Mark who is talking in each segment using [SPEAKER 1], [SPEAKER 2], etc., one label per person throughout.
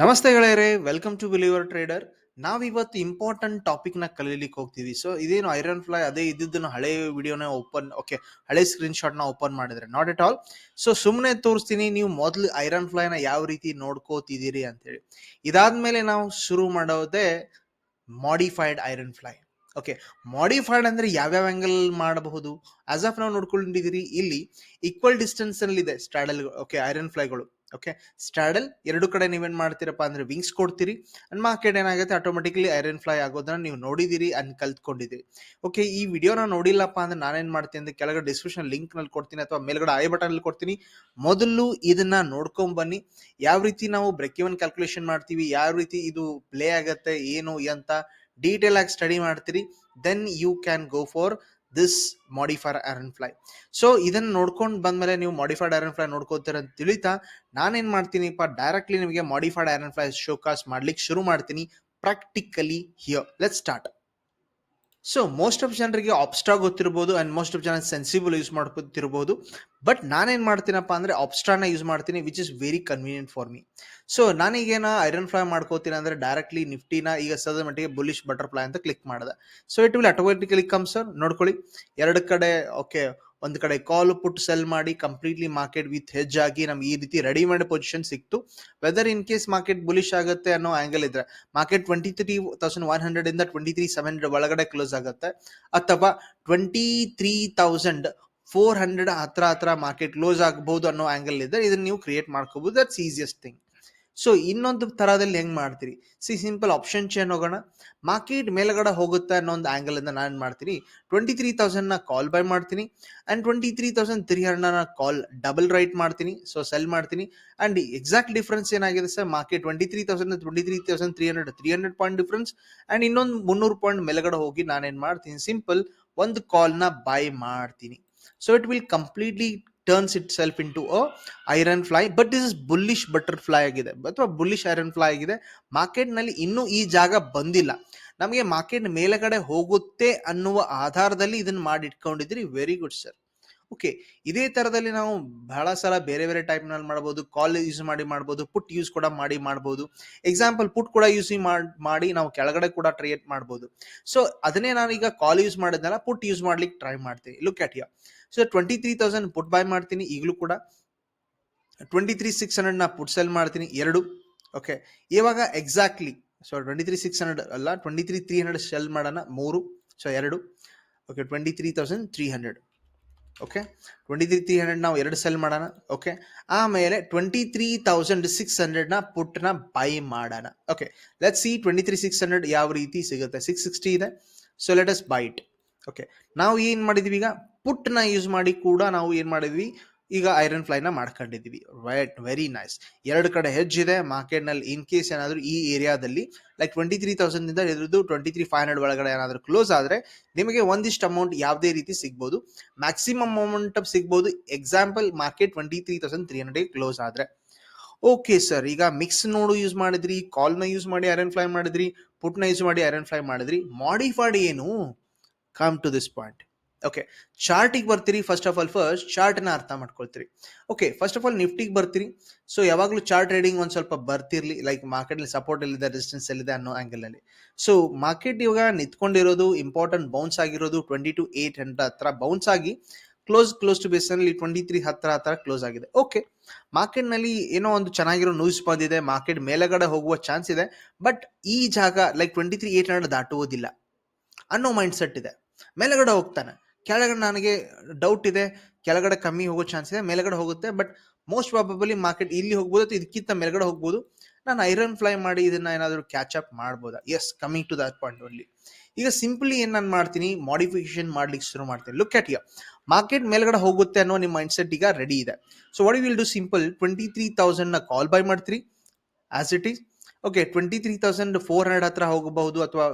[SPEAKER 1] ನಮಸ್ತೆ ಗೆಳೆಯರೇ welcome to believer trader ನಾವಿವತ್ತು ಇಂಪಾರ್ಟೆಂಟ್ ಟಾಪಿಕ್ನ ಕಲೀಲಿಕ್ಕೆ ಹೋಗ್ತೀವಿ. ಸೊ ಇದೇನು ಐರನ್ ಫ್ಲೈ ಅದೇ ಇದ್ದಿದ್ದನ್ನು ಹಳೆ ವಿಡಿಯೋನ ಓಪನ್ ಓಕೆ ಹಳೆ ಸ್ಕ್ರೀನ್ ಶಾಟ್ನ ಓಪನ್ ಮಾಡಿದ್ರೆ ನಾಟ್ ಎಟ್ ಆಲ್ ಸೊ ಸುಮ್ಮನೆ ತೋರಿಸ್ತೀನಿ, ನೀವು ಮೊದಲು ಐರನ್ ಫ್ಲೈ ನ ಯಾವ ರೀತಿ ನೋಡ್ಕೋತಿದ್ದೀರಿ ಅಂತೇಳಿ. ಇದಾದ್ಮೇಲೆ ನಾವು ಶುರು ಮಾಡೋದೇ modified iron fly okay modified ಅಂದ್ರೆ ಯಾವ್ಯಾವ ಆಂಗಲ್ ಮಾಡಬಹುದು? ಆಸ್ ಆಫ್ ನಾವು ನೋಡ್ಕೊಂಡಿದ್ದೀರಿ, ಇಲ್ಲಿ ಈಕ್ವಲ್ ಇದೆ ಸ್ಟ್ರಾಡಲ್ ಓಕೆ ಐರನ್ ಫ್ಲೈಗಳು ಓಕೆ ಸ್ಟ್ಯಾಡಲ್ ಎರಡು ಕಡೆ ನೀವೇನು ಮಾಡ್ತೀರಪ್ಪ ಅಂದ್ರೆ ವಿಂಗ್ಸ್ ಕೊಡ್ತೀರಿ. ಅಂಡ್ ಮಾರ್ಕೆಟ್ ಏನಾಗುತ್ತೆ? ಆಟೋಮೆಟಿಕ್ಲಿ ಐರನ್ ಫ್ಲೈ ಆಗೋದನ್ನ ನೀವು ನೋಡಿದ್ದೀರಿ ಅಂಡ್ ಕಲ್ತ್ಕೊಂಡಿದ್ದೀರಿ ಓಕೆ ಈ ವಿಡಿಯೋನ ನೋಡಿಲ್ಲಪ್ಪ ಅಂದ್ರೆ ನಾನೇನು ಮಾಡ್ತೀನಿ ಅಂದರೆ ಕೆಳಗಡೆ ಡಿಸ್ಕ್ರಿಪ್ಷನ್ ಲಿಂಕ್ನಲ್ಲಿ ಕೊಡ್ತೀನಿ ಅಥವಾ ಮೇಲ್ಗಡೆ ಐ ಬಟನ್ ಅಲ್ಲಿ ಕೊಡ್ತೀನಿ. ಮೊದಲು ಇದನ್ನ ನೋಡ್ಕೊಂಬನ್ನಿ ಯಾವ ರೀತಿ ನಾವು ಬ್ರೇಕ್ ಇವನ್ ಕ್ಯಾಲ್ಕುಲೇಷನ್ ಮಾಡ್ತೀವಿ? ಯಾವ ರೀತಿ ಇದು ಪ್ಲೇ ಆಗುತ್ತೆ? ಏನು? ಅಂತ ಡೀಟೇಲ್ ಆಗಿ ಸ್ಟಡಿ ಮಾಡ್ತೀರಿ. Then you can go for this modifier iron fly so ಇದನ್ನು ನೋಡ್ಕೊಂಡು ಬಂದ್ಮೇಲೆ ನೀವು ಮಾಡಿಫೈಡ್ ಐರನ್ ಫ್ಲೈ ನೋಡ್ಕೋತೀರ ಅಂತ ತಿಳಿತಾ, ನಾನೇನು ಮಾಡ್ತೀನಿಪ್ಪ ಡೈರೆಕ್ಟ್ಲಿ ನಿಮಗೆ ಮಾಡಿಫೈಡ್ ಐರನ್ ಫ್ಲೈ ಶೋಕಾಸ್ ಮಾಡ್ಲಿಕ್ಕೆ ಶುರು ಮಾಡ್ತೀನಿ practically here let start so most of ಜನರಿಗೆ ಆಪ್ಸ್ಟ್ರಾ ಗೊತ್ತಿರ್ಬೋದು ಆ್ಯಂಡ್ ಮೋಸ್ಟ್ ಆಫ್ ಜನ ಸೆನ್ಸಿಬಲ್ ಯೂಸ್ ಮಾಡ್ಕೊತಿರ್ಬೋದು. ಬಟ್ ನಾನೇನು ಮಾಡ್ತೀನಪ್ಪ ಅಂದ್ರೆ ಆಪ್ಸ್ಟ್ರಾನ ಯೂಸ್ ಮಾಡ್ತೀನಿ which is very convenient for me so ನಾನೀಗೇನ iron fly ಮಾಡ್ಕೋತೀನಿ ಅಂದ್ರೆ ಡೈರೆಕ್ಟ್ಲಿ ನಿಫ್ಟಿನ ಈಗ ಸದ ಮಟ್ಟಿಗೆ ಬುಲಿಶ್ ಬಟರ್ಫ್ಲೈ ಅಂತ ಕ್ಲಿಕ್ ಮಾಡಿದೆ. So it will automatically come sir ನೋಡ್ಕೊಳ್ಳಿ. ಎರಡು ಕಡೆ ಓಕೆ ಒಂದು ಕಡೆ ಕಾಲ್ ಪುಟ್ ಸೆಲ್ ಮಾಡಿ ಕಂಪ್ಲೀಟ್ಲಿ ಮಾರ್ಕೆಟ್ ವಿತ್ ಹೆಜ್ ಆಗಿ ನಮ್ಗೆ ಈ ರೀತಿ ರೆಡಿಮೇಡ್ ಪೊಸಿಷನ್ ಸಿಕ್ತು. Whether in case market bullish ಆಗುತ್ತೆ ಅನ್ನೋ ಆಂಗಲ್ ಇದ್ರೆ market twenty three thousand one hundred ಇಂದ ಟ್ವೆಂಟಿ ತ್ರೀ ಸೆವೆನ್ ಹಂಡ್ರೆಡ್ ಒಳಗಡೆ ಕ್ಲೋಸ್ ಆಗುತ್ತೆ. ಅಥವಾ twenty three thousand four hundred ಹತ್ರ ಹತ್ರ ಮಾರ್ಕೆಟ್ ಕ್ಲೋಸ್ ಆಗಬಹುದು ಅನ್ನೋ ಆಂಗಲ್ ಇದ್ರೆ ಇದನ್ನ ನೀವು ಕ್ರಿಯೇಟ್ ಮಾಡ್ಕೋಬಹುದು ದಟ್ಸ್ ಈಸಿಯಸ್ಟ್ ಥಿಂಗ್ ಸೊ ಇನ್ನೊಂದು ತರದಲ್ಲಿ ಹೆಂಗ್ ಮಾಡ್ತೀರಿ? ಸಿ ಸಿಂಪಲ್ ಆಪ್ಷನ್ ಚೇನ್ ಹೋಗೋಣ. ಮಾರ್ಕೆಟ್ ಮೇಲ್ಗಡೆ ಹೋಗುತ್ತೆ ಅನ್ನೋ ಒಂದು ಆಂಗಲ್ ಇಂದ ನಾನು ಮಾಡ್ತೀನಿ? ಟ್ವೆಂಟಿ ತ್ರೀ ತೌಸಂಡ್ನ ಕಾಲ್ ಬೈ ಮಾಡ್ತೀನಿ. And twenty three thousand three ಹಂಡ್ರೆಡ್ನ call double right ಮಾಡ್ತೀನಿ. ಸೊ ಸೆಲ್ ಮಾಡ್ತೀನಿ. ಅಂಡ್ ಎಕ್ಸಾಕ್ಟ್ ಡಿಫ್ರೆನ್ಸ್ ಏನಾಗಿದೆ sir? Market twenty three thousand twenty three thousand three hundred three hundred point difference and ಇನ್ನೊಂದು ಮುನ್ನೂರು point ಮೇಲ್ಗಡೆ ಹೋಗಿ ನಾನೇನು ಮಾಡ್ತೀನಿ? ಸಿಂಪಲ್ ಒಂದು ಕಾಲ್ನ ಬೈ ಮಾಡ್ತೀನಿ. So it will completely turns itself into a iron fly but this is bullish butterfly ಆಗಿದೆ. ಅಥವಾ ಬುಲ್ಲಿಶ್ ಐರನ್ ಫ್ಲೈ ಆಗಿದೆ. ಮಾರ್ಕೆಟ್ನಲ್ಲಿ ಇನ್ನೂ ಈ ಜಾಗ ಬಂದಿಲ್ಲ. ನಮಗೆ ಮಾರ್ಕೆಟ್ ಮೇಲುಗಡೆ ಹೋಗುತ್ತೆ ಅನ್ನುವ ಆಧಾರದಲ್ಲಿ ಇದನ್ನ ಮಾಡಿ ಇಟ್ಕೊಂಡಿದ್ರಿ ವೆರಿ ಗುಡ್ ಸರ್ ಓಕೆ ಇದೇ ತರದಲ್ಲಿ ನಾವು ಬಹಳ ಸಲ ಬೇರೆ ಬೇರೆ ಟೈಪ್ನಲ್ಲಿ ಮಾಡ್ಬೋದು. ಕಾಲ್ ಯೂಸ್ ಮಾಡಿ ಮಾಡ್ಬೋದು. ಪುಟ್ ಯೂಸ್ ಕೂಡ ಮಾಡಿ ಮಾಡ್ಬೋದು. ಎಕ್ಸಾಂಪಲ್ ಪುಟ್ ಕೂಡ ಯೂಸ್ ಮಾಡಿ ನಾವು ಕೆಳಗಡೆ ಕೂಡ ಟ್ರೇಟ್ ಮಾಡ್ಬೋದು. ಸೊ ಅದನ್ನೇ ನಾನೀಗ ಕಾಲ್ ಯೂಸ್ ಮಾಡಿದ್ನಲ್ಲ ಪುಟ್ ಯೂಸ್ ಮಾಡ್ಲಿಕ್ಕೆ ಟ್ರೈ ಮಾಡ್ತೀನಿ. Look at yeah so twenty three thousand put buy ಮಾಡ್ತೀನಿ, ಈಗಲೂ ಕೂಡ. ಟ್ವೆಂಟಿ ತ್ರೀ ಸಿಕ್ಸ್ ಹಂಡ್ರೆಡ್ನ ಪುಟ್ ಸೆಲ್ ಮಾಡ್ತೀನಿ, ಎರಡು. ಓಕೆ ಇವಾಗ exactly so twenty three six hundred ಅಲ್ಲ twenty three three hundred sell ಮಾಡೋಣ, ಮೂರು ಸೊ ಎರಡು. Okay twenty three thousand three hundred okay twenty three three hundred ನಾವು ಎರಡು ಸೆಲ್ ಮಾಡೋಣ ಓಕೆ ಆಮೇಲೆ ಟ್ವೆಂಟಿ ತ್ರೀ ತೌಸಂಡ್ ಸಿಕ್ಸ್ ಹಂಡ್ರೆಡ್ನ ಪುಟ್ನ ಬೈ ಮಾಡೋಣ okay let see twenty three six hundred ಯಾವ ರೀತಿ ಸಿಗುತ್ತೆ. ಸಿಕ್ಸ್ ಸಿಕ್ಸ್ಟಿ ಇದೆ so let us buy it okay ನಾವು ಏನು ಮಾಡಿದ್ವಿ ಈಗ ಪುಟ್ನ ಯೂಸ್ ಮಾಡಿ ಕೂಡ ನಾವು ಏನು ಮಾಡಿದ್ವಿ? ಈಗ ಐರನ್ ಫ್ಲೈನ ಮಾಡ್ಕೊಂಡಿದ್ವಿ ರೈಟ್ ವೆರಿ ನೈಸ್ ಎರಡು ಕಡೆ ಹೆಜ್ಜಿದೆ ಮಾರ್ಕೆಟ್ನಲ್ಲಿ ಇನ್ ಕೇಸ್ ಏನಾದರೂ ಈ ಏರಿಯಾದಲ್ಲಿ ಲೈಕ್ ಟ್ವೆಂಟಿ ತ್ರೀ ತೌಸಂಡ್ ಇಂದ ಹಿಡಿದು ಟ್ವೆಂಟಿ ತ್ರೀ ಫೈವ್ ಹಂಡ್ರೆಡ್ ಒಳಗಡೆ ಏನಾದರೂ ಕ್ಲೋಸ್ ಆದರೆ ನಿಮಗೆ ಒಂದಿಷ್ಟು ಅಮೌಂಟ್ ಯಾವುದೇ ರೀತಿ ಸಿಗ್ಬೋದು. ಮ್ಯಾಕ್ಸಿಮಮ್ ಅಮೌಂಟ್ ಸಿಗ್ಬೋದು. Example market twenty three thousand three hundred close ಆದರೆ. ಓಕೆ ಸರ್ ಈಗ ಮಿಕ್ಸ್ ನೋಡು ಯೂಸ್ ಮಾಡಿದ್ರಿ ಕಾಲ್ನ ಯೂಸ್ ಮಾಡಿ ಐರನ್ ಫ್ಲೈ ಮಾಡಿದ್ರಿ, ಪುಟ್ನ ಯೂಸ್ ಮಾಡಿ ಐರನ್ ಫ್ಲೈ ಮಾಡಿದ್ರಿ. ಮಾಡಿಫೈಡ್ ಏನು? Come to this point okay ಚಾರ್ಟಿಗೆ ಬರ್ತೀರಿ ಫಸ್ಟ್ ಆಫ್ ಆಲ್ ಫಸ್ಟ್ ಚಾರ್ಟ್ನ ಅರ್ಥ ಮಾಡ್ಕೊಳ್ತೀರಿ. ಓಕೆ ಫಸ್ಟ್ ಆಫ್ ಆಲ್ ನಿಫ್ಟಿಗೆ ಬರ್ತೀರಿ. ಸೊ ಯಾವಾಗಲೂ ಚಾರ್ಟ್ ಟ್ರೇಡಿಂಗ್ ಒಂದು ಸ್ವಲ್ಪ ಬರ್ತಿರ್ಲಿ ಲೈಕ್ ಮಾರ್ಕೆಟಲ್ಲಿ ಸಪೋರ್ಟ್ ಎಲ್ಲಿದೆ ರೆಸಿಸ್ಟೆನ್ಸ್ ಎಲ್ಲಿದೆ ಅನ್ನೋ ಆ್ಯಂಗಲಲ್ಲಿ ಸೊ ಮಾರ್ಕೆಟ್ ಇವಾಗ ನಿಂತ್ಕೊಂಡಿರೋದು ಇಂಪಾರ್ಟೆಂಟ್ ಬೌನ್ಸ್ ಆಗಿರೋದು ಟ್ವೆಂಟಿ ಟು ಏಟ್ ಹಂಡ್ರೆಡ್ ಹತ್ರ. ಬೌನ್ಸ್ ಆಗಿ ಕ್ಲೋಸ್ ಕ್ಲೋಸ್ ಟು ಬೇಸಲ್ಲಿ ಟ್ವೆಂಟಿ ತ್ರೀ ಹತ್ರ ಹತ್ರ ಕ್ಲೋಸ್ ಆಗಿದೆ. ಓಕೆ ಮಾರ್ಕೆಟ್ನಲ್ಲಿ ಏನೋ ಒಂದು ಚೆನ್ನಾಗಿರೋ ನ್ಯೂಸ್ ಬಂದಿದೆ ಮಾರ್ಕೆಟ್ ಮೇಲಗಡೆ ಹೋಗುವ ಚಾನ್ಸ್ ಇದೆ ಬಟ್ ಈ ಜಾಗ like twenty three eight hundred ದಾಟುವುದಿಲ್ಲ ಅನ್ನೋ ಮೈಂಡ್ ಸೆಟ್ ಇದೆ. ಮೇಲಗಡೆ ಹೋಗ್ತಾನೆ. ಕೆಳಗಡೆ ನನಗೆ ಡೌಟ್ ಇದೆ, ಕೆಳಗಡೆ ಕಮ್ಮಿ ಹೋಗೋ ಚಾನ್ಸ್ ಇದೆ, ಮೇಲ್ಗಡೆ ಹೋಗುತ್ತೆ ಬಟ್ ಮೋಸ್ಟ್ ಪ್ರಾಬಬಲಿ ಮಾರ್ಕೆಟ್ ಇಲ್ಲಿ ಹೋಗ್ಬೋದು ಅಥವಾ ಇದಕ್ಕಿಂತ ಮೇಲ್ಗಡೆ ಹೋಗ್ಬೋದು. ನಾನು ಐರನ್ ಫ್ಲೈ ಮಾಡಿ ಇದನ್ನ ಏನಾದರೂ ಕ್ಯಾಚ್ ಅಪ್ ಮಾಡ್ಬೋದಾ? Yes coming to that point only ಈಗ ಸಿಂಪ್ಲಿ ಏನು ನಾನು ಮಾಡ್ತೀನಿ? ಮಾಡಿಫಿಕೇಶನ್ ಮಾಡ್ಲಿಕ್ಕೆ ಶುರು ಮಾಡ್ತೀನಿ. ಲುಕ್ ಅಟ್ ಯ ಮಾರ್ಕೆಟ್ ಮೇಲ್ಗಡೆ ಹೋಗುತ್ತೆ ಅನ್ನೋ ನಿಮ್ಮ ಮೈಂಡ್ ಸೆಟ್ ಈಗ ರೆಡಿ ಇದೆ. So what will do simple twenty three ತೌಸಂಡ್ನ call buy ಮಾಡ್ತೀರಿ. As it is okay twenty three thousand four hundred ಹತ್ರ ಹೋಗಬಹುದು ಅಥವಾ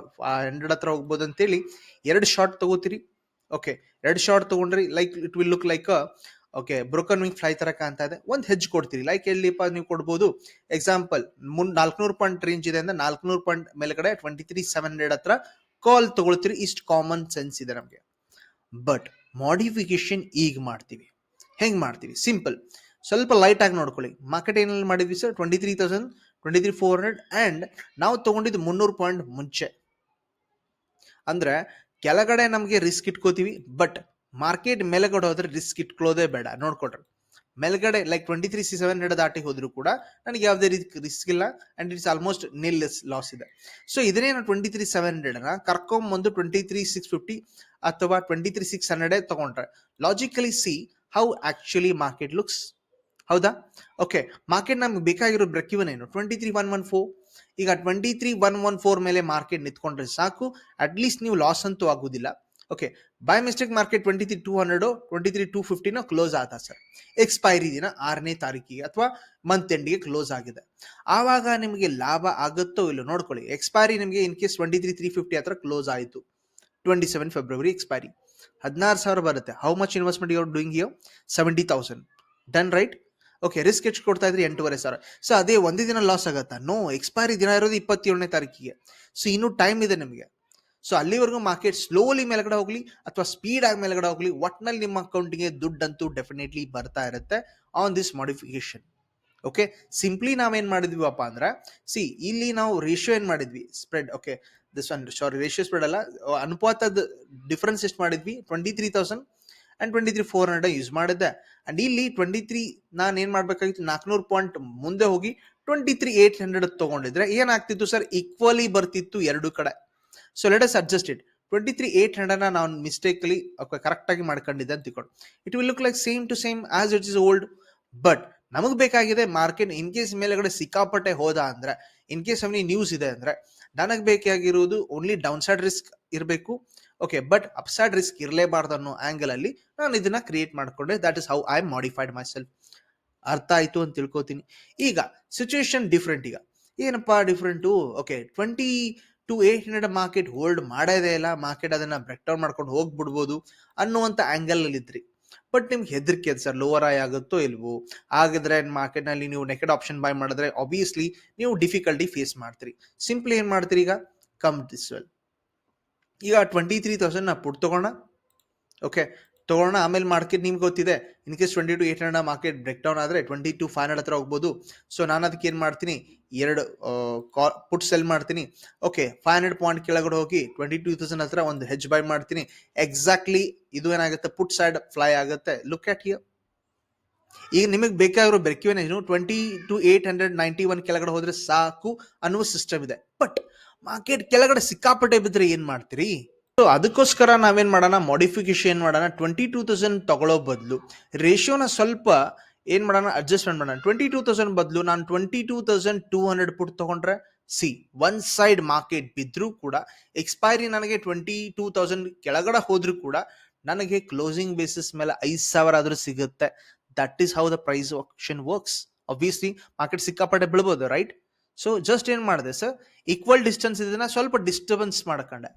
[SPEAKER 1] ಹಂಡ್ರೆಡ್ ಹತ್ರ ಹೋಗ್ಬೋದು ಅಂತೇಳಿ ಎರಡು ಶಾರ್ಟ್ ತಗೋತೀರಿ. ಓಕೆ ರೆಡ್ ಶಾರ್ಟ್ ತಗೊಂಡ್ರಿ like it will look like okay broken wing fly ತರ ಕಾಣ್ತಾ ಇದೆ. ಒಂದು ಹೆಜ್ ಕೊಡ್ತೀರಿ. ಲೈಕ್ ಎಲ್ಲಿಪ್ಪ ನೀವು ಕೊಡ್ಬೋದು? ಎಕ್ಸಾಂಪಲ್ ಮುನ್, ನಾಲ್ಕುನೂರು ಪಾಯಿಂಟ್ ರೇಂಜ್ ಇದೆ ಅಂದ್ರೆ ನಾಲ್ಕುನೂರು ಪಾಯಿಂಟ್ ಮೇಲ್ಗಡೆ ಟ್ವೆಂಟಿ ತ್ರೀ ಸೆವೆನ್ ಹಂಡ್ರೆಡ್ ಹತ್ರ ಕಾಲ್ ತಗೊಳ್ತೀರಿ. ಇಷ್ಟು ಕಾಮನ್ ಸೆನ್ಸ್ ಇದೆ ನಮಗೆ. ಬಟ್ ಮಾಡಿಫಿಕೇಶನ್ ಈಗ ಮಾಡ್ತೀವಿ. ಹೆಂಗ್ ಮಾಡ್ತೀವಿ? ಸಿಂಪಲ್ ಸ್ವಲ್ಪ ಲೈಟ್ ಆಗಿ ನೋಡ್ಕೊಳ್ಳಿ. ಮಾರ್ಕೆಟ್ ಏನಲ್ಲಿ ಮಾಡಿದ್ವಿ sir twenty three thousand twenty three four hundred and ನಾವು ತೊಗೊಂಡಿದ್ದು ಮುನ್ನೂರು ಪಾಯಿಂಟ್ ಮುಂಚೆ. ಅಂದ್ರೆ ಕೆಳಗಡೆ ನಮಗೆ ರಿಸ್ಕ್ ಇಟ್ಕೋತೀವಿ ಬಟ್ ಮಾರ್ಕೆಟ್ ಮೇಲೆಗಡೆ ಹೋದ್ರೆ ರಿಸ್ಕ್ ಇಟ್ಕೊಳ್ಳೋದೇ ಬೇಡ. ನೋಡ್ಕೊಡ್ರಿ ಮೇಲ್ಗಡೆ like twenty three see seven hundred ದಾಟಿ ಹೋದ್ರು ಕೂಡ ನನಗೆ ಯಾವುದೇ ರೀತಿ ರಿಸ್ಕ್ ಇಲ್ಲ and it's almost nil loss ಇದೆ. ಸೊ ಇದನ್ನೇ ನಾನು ಟ್ವೆಂಟಿ ತ್ರೀ ಸೆವೆನ್ ಹಂಡ್ರೆಡ್ನ ಕರ್ಕೊಂಬಂದು ಟ್ವೆಂಟಿ ತ್ರೀ ಸಿಕ್ಸ್ ಫಿಫ್ಟಿ ಅಥವಾ ಟ್ವೆಂಟಿ ತ್ರೀ ಸಿಕ್ಸ್ ಹಂಡ್ರೆಡ್ ತಗೊಂಡ್ರೆ. Logically see how actually market looks ಹೌದಾ? ಓಕೆ ಮಾರ್ಕೆಟ್ ನಮ್ಗೆ ಬೇಕಾಗಿರೋ ಬ್ರೆಕ್ ಇವನ್ ಏನು? Twenty three one one four ಈಗ twenty three one one four ಮೇಲೆ ಮಾರ್ಕೆಟ್ ನಿಂತ್ಕೊಂಡ್ರೆ ಸಾಕು. ಅಟ್ಲೀಸ್ಟ್ ನೀವು ಲಾಸ್ ಅಂತೂ ಆಗೋದಿಲ್ಲ. Okay by mistake market twenty three two hundred twenty three two ಫಿಫ್ಟಿನ close ಆತ ಸರ್ ಎಕ್ಸ್ಪೈರಿ ದಿನ ಆರನೇ ತಾರೀಕಿಗೆ ಅಥವಾ ಮಂತ್ ಎಂಡ್ಗೆ ಕ್ಲೋಸ್ ಆಗಿದೆ. ಆವಾಗ ನಿಮಗೆ ಲಾಭ ಆಗುತ್ತೋ ಇಲ್ಲೋ ನೋಡ್ಕೊಳ್ಳಿ. ಎಕ್ಸ್ಪೈರಿ ನಿಮಗೆ in case twenty three three fifty ಹತ್ರ ಕ್ಲೋಸ್ ಆಯಿತು. ಟ್ವೆಂಟಿ ಸೆವೆನ್ ಫೆಬ್ರವರಿ ಎಕ್ಸ್ಪೈರಿ ಹದಿನಾರು ಸಾವಿರ ಬರುತ್ತೆ. How much investment you're doing you seventy thousand done right okay risk ಹೆಚ್ಚು ಕೊಡ್ತಾ ಇದ್ರೆ ಎಂಟೂವರೆ ಸಾವಿರ. ಸೊ ಅದೇ ಒಂದೇ ದಿನ ಲಾಸ್ ಆಗುತ್ತೆ? ನೋ ಎಕ್ಸ್ಪೈರಿ ದಿನ ಇರೋದು ಇಪ್ಪತ್ತೇಳನೇ ತಾರೀಕಿಗೆ. ಸೊ ಇನ್ನೂ ಟೈಮ್ ಇದೆ ನಿಮಗೆ. ಸೊ ಅಲ್ಲಿವರೆಗೂ ಮಾರ್ಕೆಟ್ ಸ್ಲೋಲಿ ಮೇಲ್ಗಡೆ ಹೋಗ್ಲಿ ಅಥವಾ ಸ್ಪೀಡ್ ಆಗಿ ಮೇಲ್ಗಡೆ ಹೋಗ್ಲಿ, ಒಟ್ನಲ್ಲಿ ನಿಮ್ಮ ಅಕೌಂಟಿಗೆ ದುಡ್ಡಂತೂ ಡೆಫಿನೆಟ್ಲಿ ಬರ್ತಾ ಇರುತ್ತೆ on this modification okay simply ನಾವೇನ್ ಮಾಡಿದ್ವಿಪ್ಪ ಅಂದ್ರೆ ಸಿ ಇಲ್ಲಿ ನಾವು ರೇಷಿಯೋ ಏನ್ ಮಾಡಿದ್ವಿ? Spread okay this one sorry ratio spread ಅಲ್ಲ, ಅನುಪಾತದ ಡಿಫ್ರೆನ್ಸ್ ಎಷ್ಟು ಮಾಡಿದ್ವಿ? Twenty three thousand and twenty three four hundred use ಮಾಡಿದ್ದೆ. ಅಂಡ್ ಇಲ್ಲಿ ಟ್ವೆಂಟಿ ತ್ರೀ ನಾನು ಏನು ಮಾಡಬೇಕಾಗಿತ್ತು? ನಾಲ್ಕುನೂರು ಪಾಯಿಂಟ್ ಮುಂದೆ ಹೋಗಿ ಟ್ವೆಂಟಿ ತ್ರೀ ಏಟ್ ಹಂಡ್ರೆಡ್ ತೊಗೊಂಡಿದ್ರೆ ಏನಾಗ್ತಿತ್ತು ಸರ್? ಈಕ್ವಲಿ ಬರ್ತಿತ್ತು ಎರಡು ಕಡೆ. So let us adjust it twenty three eight ಹಂಡ್ರೆಡ್ನ ನಾನು ಮಿಸ್ಟೇಕ್ಲಿ ಕರೆಕ್ಟಾಗಿ ಮಾಡ್ಕೊಂಡಿದ್ದೆ ಅಂತ ತಿಳ್ಕೊಂಡು. It will look like same to same as it is old but ನಮಗೆ ಬೇಕಾಗಿದೆ ಮಾರ್ಕೆಟ್ ಇನ್ ಕೇಸ್ ಮೇಲೆಗಡೆ ಸಿಕ್ಕಾಪಟ್ಟೆ ಹೋದ ಅಂದ್ರೆ ಇನ್ ಕೇಸ್ ಅವನಿ ನ್ಯೂಸ್ ಇದೆ ಅಂದ್ರೆ, ನನಗೆ ಬೇಕಾಗಿರುವುದು ಓನ್ಲಿ ಡೌನ್ ಸೈಡ್ ರಿಸ್ಕ್ ಇರಬೇಕು. ಓಕೆ ಬಟ್ ಅಪ್ಸೈಡ್ ರಿಸ್ಕ್ ಇರಲೇಬಾರ್ದು ಅನ್ನೋ ಆಂಗಲ್ ಅಲ್ಲಿ ನಾನು ಇದನ್ನ ಕ್ರಿಯೇಟ್ ಮಾಡಿಕೊಂಡೆ. That is how I modified myself ಅರ್ಥ ಆಯಿತು ಅಂತ ತಿಳ್ಕೊತೀನಿ. ಈಗ ಸಿಚುವೇಶನ್ ಡಿಫ್ರೆಂಟ್ ಈಗ. ಏನಪ್ಪಾ different okay twenty two eight hundred market hold ಮಾಡೋದೇ ಇಲ್ಲ ಮಾರ್ಕೆಟ್ ಅದನ್ನ ಬ್ರೇಕ್ ಡೌನ್ ಮಾಡ್ಕೊಂಡು ಹೋಗ್ಬಿಡ್ಬೋದು ಅನ್ನುವಂಥ ಆಂಗಲ್ ಅಲ್ಲಿ ಇದ್ರಿ. ಬಟ್ ನಿಮ್ಗೆ ಹೆದರಿಕೆ ಅದು ಸರ್ ಲೋವರ್ ಆಯ್ ಆಗುತ್ತೋ ಇಲ್ವೋ? ಆಗಿದ್ರೆ ಮಾರ್ಕೆಟ್ನಲ್ಲಿ ನೀವು ನೆಕೆಡ್ ಆಪ್ಷನ್ ಬೈ ಮಾಡಿದ್ರೆ ಆಬ್ವಿಯಸ್ಲಿ ನೀವು ಡಿಫಿಕಲ್ಟಿ ಫೇಸ್ ಮಾಡ್ತೀರಿ. ಸಿಂಪ್ಲಿ ಏನು ಮಾಡ್ತೀರಿ ಈಗ? ಕಮ್ ದಿಸ್ ವೆಲ್ ಈಗ ಟ್ವೆಂಟಿ ತ್ರೀ ತೌಸಂಡ್ ನಾ ಪುಟ್ ತಗೋಣ. ಓಕೆ ತೊಗೋಣ, ಆಮೇಲೆ ಮಾರ್ಕೆಟ್ ನಿಮ್ಗೆ ಗೊತ್ತಿದೆ. In case twenty two eight hundred market break down ಆದರೆ ಟ್ವೆಂಟಿ ಟು ಫೈವ್ ಹಂಡ್ರೆಡ್ ಹತ್ರ ಹೋಗ್ಬೋದು. ಸೊ ನಾನು ಅದಕ್ಕೆ ಏನು ಮಾಡ್ತೀನಿ? ಎರಡು ಪುಟ್ ಸೆಲ್ ಮಾಡ್ತೀನಿ. ಓಕೆ ಫೈವ್ ಹಂಡ್ರೆಡ್ ಪಾಯಿಂಟ್ ಕೆಳಗಡೆ ಹೋಗಿ ಟ್ವೆಂಟಿ ಟೂ ತೌಸಂಡ್ ಹತ್ರ ಒಂದು ಹೆಜ್ ಬೈ ಮಾಡ್ತೀನಿ. ಎಕ್ಸಾಕ್ಟ್ಲಿ ಇದು ಏನಾಗುತ್ತೆ? ಪುಟ್ ಸೈಡ್ ಫ್ಲೈ ಆಗುತ್ತೆ. ಲುಕ್ ಆಟ್ ಹಿಯರ್ ಈಗ ನಿಮಗೆ ಬೇಕಾಗಿರೋ ಬ್ರೇಕ್ಯೂನ್ ಏನು? Twenty two eight hundred ninety one ಕೆಳಗಡೆ ಹೋದ್ರೆ ಸಾಕು ಅನ್ನುವ ಸಿಸ್ಟಮ್ ಇದೆ. ಬಟ್ ಮಾರ್ಕೆಟ್ ಕೆಳಗಡೆ ಸಿಕ್ಕಾಪಟ್ಟೆ ಬಿದ್ದರೆ ಏನ್ ಮಾಡ್ತೀರಿ? ಸೊ ಅದಕ್ಕೋಸ್ಕರ ನಾವೇನ್ ಮಾಡೋಣ? ಮಾಡಿಫಿಕೇಶನ್ ಮಾಡೋಣ? ಟ್ವೆಂಟಿ ಟೂ ತೌಸಂಡ್ ತಗೊಳ್ಳೋ ಬದಲು ರೇಷಿಯೋನ ಸ್ವಲ್ಪ ಏನ್ ಮಾಡೋಣ? ಅಡ್ಜಸ್ಟ್ಮೆಂಟ್ ಮಾಡೋಣ. ಟ್ವೆಂಟಿ ಟೂ ತೌಸಂಡ್ ಬದಲು ನಾನು twenty two thousand two hundred put ತಗೊಂಡ್ರೆ ಸಿ ಒನ್ ಸೈಡ್ ಮಾರ್ಕೆಟ್ ಬಿದ್ದರೂ ಕೂಡ ಎಕ್ಸ್ಪೈರಿ ನನಗೆ ಟ್ವೆಂಟಿ ಟೂ ತೌಸಂಡ್ ಕೆಳಗಡೆ ಹೋದ್ರೂ ಕೂಡ, ನನಗೆ ಕ್ಲೋಸಿಂಗ್ ಬೇಸಿಸ್ ಮೇಲೆ ಐದು ಸಾವಿರ ಆದ್ರೂ ಸಿಗುತ್ತೆ. That is how the price option works obviously market ಸಿಕ್ಕಾಪಟ್ಟೆ ಬೀಳ್ಬೋದು ರೈಟ್ ಸೊ ಜಸ್ಟ್ ಏನು ಮಾಡಿದೆ ಸರ್ ಈಕ್ವಲ್ ಡಿಸ್ಟೆನ್ಸ್ ಇದನ್ನ ಸ್ವಲ್ಪ ಡಿಸ್ಟರ್ಬೆನ್ಸ್ ಮಾಡ್ಕೊಂಡೆ.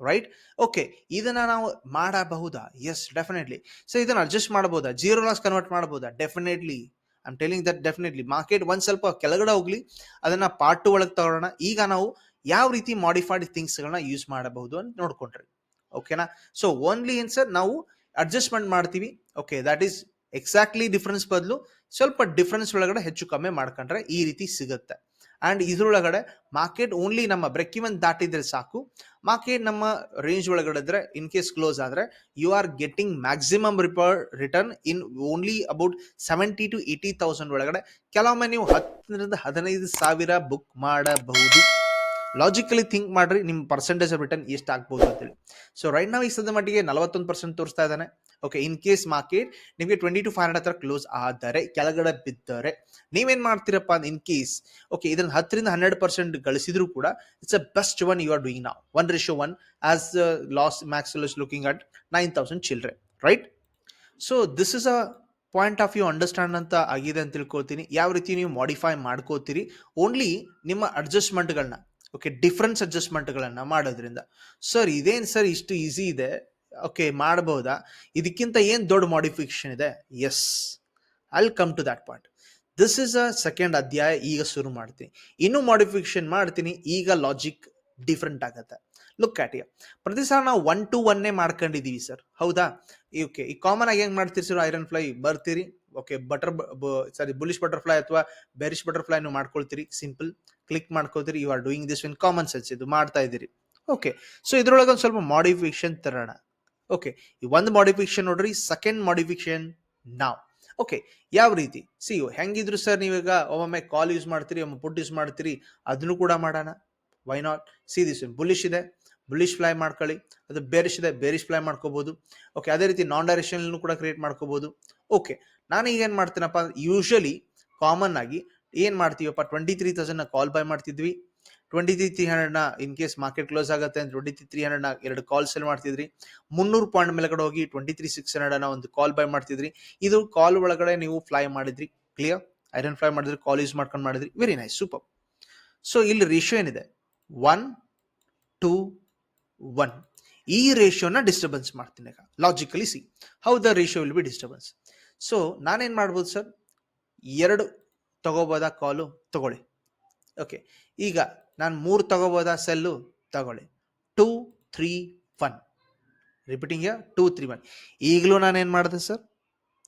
[SPEAKER 1] ರೈಟ್ ಓಕೆ ಇದನ್ನ ನಾವು ಮಾಡಬಹುದಾ? ಎಸ್ ಡೆಫಿನೆಟ್ಲಿ ಸೊ ಇದನ್ನ ಅಡ್ಜಸ್ಟ್ ಮಾಡಬಹುದಾ? ಜೀರೋ ಲಾಸ್ ಕನ್ವರ್ಟ್ ಮಾಡಬಹುದಾ? Definitely I'm telling that definitely market ಒಂದು ಸ್ವಲ್ಪ ಕೆಳಗಡೆ ಹೋಗ್ಲಿ, ಅದನ್ನ ಪಾರ್ಟ್ ಟು ಒಳಗೆ ತಗೊಳ್ಳೋಣ ಈಗ ನಾವು ಯಾವ ರೀತಿ ಮಾಡಿಫೈಡ್ ಥಿಂಗ್ಸ್ಗಳನ್ನ ಯೂಸ್ ಮಾಡಬಹುದು ಅಂತ ನೋಡ್ಕೊಂಡ್ರಿ. ಓಕೆನಾ ಸೊ ಓನ್ಲಿ ಏನ್ ಸರ್ ನಾವು ಅಡ್ಜಸ್ಟ್ಮೆಂಟ್ ಮಾಡ್ತೀವಿ. Okay that is exactly difference ಬದಲು ಸ್ವಲ್ಪ ಡಿಫ್ರೆನ್ಸ್ ಒಳಗಡೆ ಹೆಚ್ಚು ಕಮ್ಮಿ ಮಾಡ್ಕೊಂಡ್ರೆ ಈ ರೀತಿ ಸಿಗುತ್ತೆ. ಅಂಡ್ ಇದ್ರೊಳಗಡೆ ಮಾರ್ಕೆಟ್ ಓನ್ಲಿ ನಮ್ಮ ಬ್ರೆಕ್ ಇವನ್ ದಾಟಿದ್ರೆ ಸಾಕು. ಮಾರ್ಕೆಟ್ ನಮ್ಮ ರೇಂಜ್ ಒಳಗಡೆ ಇದ್ರೆ ಇನ್ ಕೇಸ್ ಕ್ಲೋಸ್ ಆದರೆ you are getting maximum ripper return in only about seventy to eighty thousand ಒಳಗಡೆ. ಕೆಲವೊಮ್ಮೆ ನೀವು ಹತ್ತರಿಂದ ಹದಿನೈದು ಸಾವಿರ ಬುಕ್ ಮಾಡಬಹುದು. ಲಾಜಿಕಲಿ ಥಿಂಕ್ ಮಾಡ್ರಿ ನಿಮ್ಮ ಪರ್ಸೆಂಟೇಜ್ ಆಫ್ ರಿಟರ್ನ್ ಎಷ್ಟು ಆಗ್ಬೋದು ಅಂತೇಳಿ. ಸೊ ರೈಟ್ ನಾವು ಈ ಸದ್ಯ ಮಟ್ಟಿಗೆ ನಲವತ್ತೊಂದು ಪರ್ಸೆಂಟ್ ತೋರಿಸ್ತಾ ಇದ್ದಾನೆ. ಓಕೆ ಇನ್ ಕೇಸ್ ಮಾರ್ಕೆಟ್ ನಿಮಗೆ ಟ್ವೆಂಟಿ ಟು ಫೈವ್ ಹಂಡ್ರೆಡ್ ಹತ್ರ ಕ್ಲೋಸ್ ಆದರೆ, ಕೆಳಗಡೆ ಬಿದ್ದರೆ, ನೀವೇನು ಮಾಡ್ತೀರಪ್ಪ ಇನ್ ಕೇಸ್ ಓಕೆ ಇದನ್ನ ಹತ್ತರಿಂದ ಹನ್ನೆರಡು ಪರ್ಸೆಂಟ್ ಗಳಿಸಿದ್ರು ಕೂಡ it's a best one you are doing ನಾವು one ratio one as loss max looking at nine thousand ಚಿಲ್ಡ್ರೆ right so this is a point of view understand ಅಂತ ಆಗಿದೆ ಅಂತ ತಿಳ್ಕೊತೀನಿ ಯಾವ ರೀತಿ ನೀವು ಮಾಡಿಫೈ ಮಾಡ್ಕೋತೀರಿ ಓನ್ಲಿ ನಿಮ್ಮ ಅಡ್ಜಸ್ಟ್ಮೆಂಟ್ಗಳನ್ನ ಓಕೆ ಡಿಫ್ರೆನ್ಸ್ ಅಡ್ಜಸ್ಟ್ಮೆಂಟ್ಗಳನ್ನು ಮಾಡೋದ್ರಿಂದ. ಸರ್ ಇದೇನು ಸರ್ ಇಷ್ಟು ಈಸಿ ಇದೆ? ಓಕೆ ಮಾಡ್ಬೋದಾ? ಇದಕ್ಕಿಂತ ಏನು ದೊಡ್ಡ ಮಾಡಿಫಿಕೇಶನ್ ಇದೆ? Yes I'll come to that point this is a second ಅಧ್ಯಾಯ, ಈಗ ಶುರು ಮಾಡ್ತೀನಿ. ಇನ್ನೂ ಮಾಡಿಫಿಕೇಶನ್ ಮಾಡ್ತೀನಿ, ಈಗ ಲಾಜಿಕ್ ಡಿಫ್ರೆಂಟ್ ಆಗುತ್ತೆ. ಲುಕ್ ಆಟ್ ಇಯರ್ ಪ್ರತಿ ಸಲ ನಾವು ಒನ್ ಟು ಒನ್ನೇ ಮಾಡ್ಕೊಂಡಿದ್ದೀವಿ ಸರ್ ಹೌದಾ? ಓಕೆ ಈ ಕಾಮನ್ ಆಗಿ ಹೆಂಗೆ ಮಾಡ್ತೀರಿ ಸರ್ ಐರನ್ ಫ್ಲೈ ಬರ್ತೀರಿ. Okay butter sorry bullish butterfly ಅಥವಾ ಬೆರಿಶ್ ಬಟರ್ಫ್ಲೈನು ಮಾಡ್ಕೊಳ್ತೀರಿ. ಸಿಂಪಲ್ ಕ್ಲಿಕ್ ಮಾಡ್ಕೋತೀರಿ you are doing this in common sense ಇದು ಮಾಡ್ತಾ ಇದ್ದೀರಿ. ಓಕೆ ಸೊ ಇದ್ರೊಳಗೆ ಒಂದು ಸ್ವಲ್ಪ ಮಾಡಿಫಿಕೇಶನ್ ತರೋಣ. ಓಕೆ ಈ ಒಂದು ಮಾಡಿಫಿಕೇಶನ್ ನೋಡ್ರಿ ಸೆಕೆಂಡ್ ಮಾಡಿಫಿಕೇಶನ್ ನಾವ್ ಓಕೆ ಯಾವ ರೀತಿ? ಸಿ ಹೆಂಗಿದ್ರು ಸರ್ ನೀವೀಗ ಒಮ್ಮೊಮ್ಮೆ ಕಾಲ್ ಯೂಸ್ ಮಾಡ್ತೀರಿ ಒಮ್ಮೆ ಪುಟ್ ಯೂಸ್ ಮಾಡ್ತೀರಿ, ಅದನ್ನು ಕೂಡ ಮಾಡೋಣ. Why not see this bullish ಇದೆ. ಬುಲಿಶ್ ಫ್ಲೈ ಮಾಡ್ಕೊಳ್ಳಿ. ಅದು ಬೇರಿಶ್ ಇದೆ ಬೇರಿಶ್ ಫ್ಲೈ ಮಾಡ್ಕೋಬಹುದು ಓಕೆ ಅದೇ ರೀತಿ ನಾನ್ ಡೈರೆಕ್ಷನ್ ಕೂಡ ಕ್ರಿಯೇಟ್ ಮಾಡ್ಕೋಬಹುದು ಓಕೆ ನಾನು ಈಗ ಏನು ಮಾಡ್ತೀನಪ್ಪ ಯೂಶಲಿ ಕಾಮನ್ ಆಗಿ ಏನು ಮಾಡ್ತೀವಪ್ಪ ಟ್ವೆಂಟಿ ತ್ರೀ ತೌಸಂಡ್ನ ಕಾಲ್ ಬೈ ಮಾಡ್ತಿದ್ವಿ. ಟ್ವೆಂಟಿ ತ್ರೀ ತ್ರೀ ಹಂಡ್ರೆಡ್ನ ಇನ್ ಕೇಸ್ ಮಾರ್ಕೆಟ್ ಕ್ಲೋಸ್ ಆಗುತ್ತೆ ಅಂತ ಟ್ವೆಂಟಿ ತ್ರೀ ತ್ರೀ ಹಂಡ್ರೆಡ್ನ ಎರಡು ಕಾಲ್ ಸೆಲ್ ಮಾಡ್ತಿದ್ರಿ. ಮುನ್ನೂರು ಪಾಯಿಂಟ್ ಮೇಲ್ಗಡೆ ಹೋಗಿ ಟ್ವೆಂಟಿ ತ್ರೀ ಸಿಕ್ಸ್ ಹಂಡ್ರೆಡ್ನ ಒಂದು ಕಾಲ್ ಬೈ ಮಾಡ್ತಿದ್ರಿ. ಇದು ಕಾಲ್ ಒಳಗಡೆ ನೀವು ಫ್ಲೈ ಮಾಡಿದ್ರಿ. ಕ್ಲಿಯರ್ ಐರನ್ ಫ್ಲೈ ಮಾಡಿದ್ರಿ ಕಾಲ್ ಯೂಸ್ ಮಾಡ್ಕೊಂಡು ಮಾಡಿದ್ರಿ. ವೆರಿ ನೈಸ್ ಸೂಪರ್ ಸೊ ಇಲ್ಲಿ ರೇಷಿಯೋ ಏನಿದೆ? ಒನ್ ಟೂ ಒನ್ ಈ ರೇಷಿಯೋನ ಡಿಸ್ಟರ್ಬೆನ್ಸ್ ಮಾಡ್ತೀನಿ logically see how the ratio will be disturbance so ನಾನೇನು ಮಾಡ್ಬೋದು ಸರ್ ಎರಡು ತಗೋಬೋದಾ ಕಾಲು? ತಗೊಳ್ಳಿ. ಓಕೆ ಈಗ ನಾನು ಮೂರು ತಗೋಬೋದಾ ಸೆಲ್ಲು? ತಗೊಳ್ಳಿ. Two three one repeating two three one ಈಗಲೂ ನಾನೇನು ಮಾಡಿದೆ ಸರ್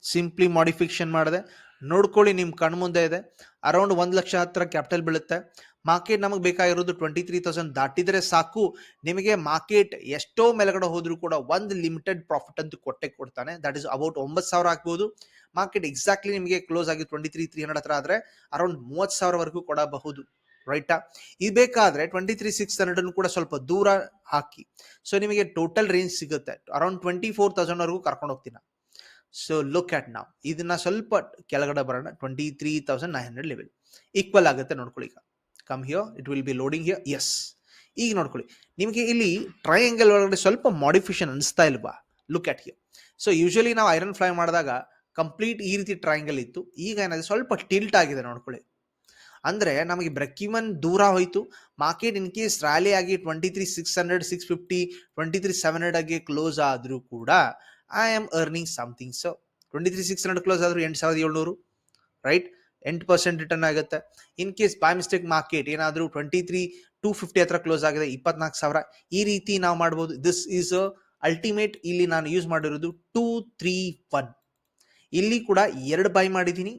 [SPEAKER 1] ಸಿಂಪ್ಲಿ ಮಾಡಿಫಿಕೇಶನ್ ಮಾಡಿದೆ. ನೋಡ್ಕೊಳ್ಳಿ ನಿಮ್ಮ ಕಣ್ಮುಂದೆ ಇದೆ. ಅರೌಂಡ್ ಒಂದು ಲಕ್ಷ ಹತ್ತಿರ ಕ್ಯಾಪಿಟಲ್ ಬೀಳುತ್ತೆ. ಮಾರ್ಕೆಟ್ ನಮಗೆ ಬೇಕಾಗಿರೋದು ಟ್ವೆಂಟಿ ತ್ರೀ ತೌಸಂಡ್ ದಾಟಿದರೆ ಸಾಕು. ನಿಮಗೆ ಮಾರ್ಕೆಟ್ ಎಷ್ಟೋ ಮೇಲೆಗಡೆ ಹೋದರೂ ಕೂಡ ಒಂದು ಲಿಮಿಟೆಡ್ ಪ್ರಾಫಿಟ್ ಅಂತ ಕೊಟ್ಟೆ ಕೊಡ್ತಾನೆ. ದಟ್ ಇಸ್ ಅಬೌಟ್ ಒಂಬತ್ತು ಸಾವಿರ ಆಗ್ಬೋದು. ಮಾರ್ಕೆಟ್ ಎಕ್ಸಾಕ್ಟ್ಲಿ ನಿಮಗೆ ಕ್ಲೋಸ್ ಆಗಿ ಟ್ವೆಂಟಿ ತ್ರೀ ತ್ರೀ ಹಂಡ್ರೆಡ್ ಹತ್ರ ಆದರೆ ಅರೌಂಡ್ ಮೂವತ್ತು ಸಾವಿರವರೆಗೂ ಕೊಡಬಹುದು. ರೈಟಾ ಇದು ಬೇಕಾದ್ರೆ ಟ್ವೆಂಟಿ ತ್ರೀ ಸಿಕ್ಸ್ ಹಂಡ್ರೆಡ್ ಕೂಡ ಸ್ವಲ್ಪ ದೂರ ಹಾಕಿ. ಸೊ ನಿಮಗೆ ಟೋಟಲ್ ರೇಂಜ್ ಸಿಗುತ್ತೆ. ಅರೌಂಡ್ ಟ್ವೆಂಟಿ ಫೋರ್ ತೌಸಂಡ್ವರೆಗೂ ಕರ್ಕೊಂಡು ಹೋಗ್ತೀನಿ. ಸೊ ಲುಕ್ ಆಟ್ ನಾವು ಇದನ್ನ ಸ್ವಲ್ಪ ಕೆಳಗಡೆ ಬರೋಣ. Twenty three thousand nine hundred level equal ಆಗುತ್ತೆ ನೋಡ್ಕೊಳ್ಳಿ ಈಗ. Come here it will be loading here yes ಈಗ ನೋಡ್ಕೊಳ್ಳಿ. ನಿಮಗೆ ಇಲ್ಲಿ ಟ್ರಯಾಂಗಲ್ ಒಳಗಡೆ ಸ್ವಲ್ಪ ಮಾಡಿಫಿಕೇಶನ್ ಅನಿಸ್ತಾ ಇಲ್ವಾ? Look at here so usually ನಾವು ಐರನ್ ಫ್ಲೈ ಮಾಡಿದಾಗ ಕಂಪ್ಲೀಟ್ ಈ ರೀತಿ ಟ್ರಯಾಂಗಲ್ ಇತ್ತು. ಈಗ ಏನಾದ್ರೆ ಸ್ವಲ್ಪ ಟಿಲ್ಟ್ ಆಗಿದೆ ನೋಡ್ಕೊಳ್ಳಿ. ಅಂದರೆ ನಮಗೆ ಬ್ರೆಕ್ಕಿಮನ್ ದೂರ ಹೋಯಿತು. ಮಾರ್ಕೆಟ್ ಇನ್ ಕೇಸ್ ರ್ಯಾಲಿ ಆಗಿ twenty three six hundred six fifty twenty three seven hundred ಆಗಿ ಕ್ಲೋಸ್ ಆದರೂ ಕೂಡ I am earning something so twenty three six hundred close ಆದರೂ ಎಂಟು ಸಾವಿರದ ಏಳ್ನೂರು ರೈಟ್ ಎಂಟು ಪರ್ಸೆಂಟ್ ರಿಟರ್ನ್ ಆಗುತ್ತೆ. In case by mistake market ಏನಾದರೂ ಟ್ವೆಂಟಿ ತ್ರೀ ಟೂ ಫಿಫ್ಟಿ ಹತ್ರ ಕ್ಲೋಸ್ ಆಗಿದೆ, ಇಪ್ಪತ್ನಾಲ್ಕು ಸಾವಿರ, ಈ ರೀತಿ ನಾವು ಮಾಡ್ಬೋದು. ದಿಸ್ ಈಸ್ ಅಲ್ಟಿಮೇಟ್ ಇಲ್ಲಿ ನಾನು ಯೂಸ್ ಮಾಡಿರೋದು ಟೂ ತ್ರೀ ಒನ್ ಇಲ್ಲಿ ಕೂಡ ಎರಡು ಬೈ ಮಾಡಿದ್ದೀನಿ.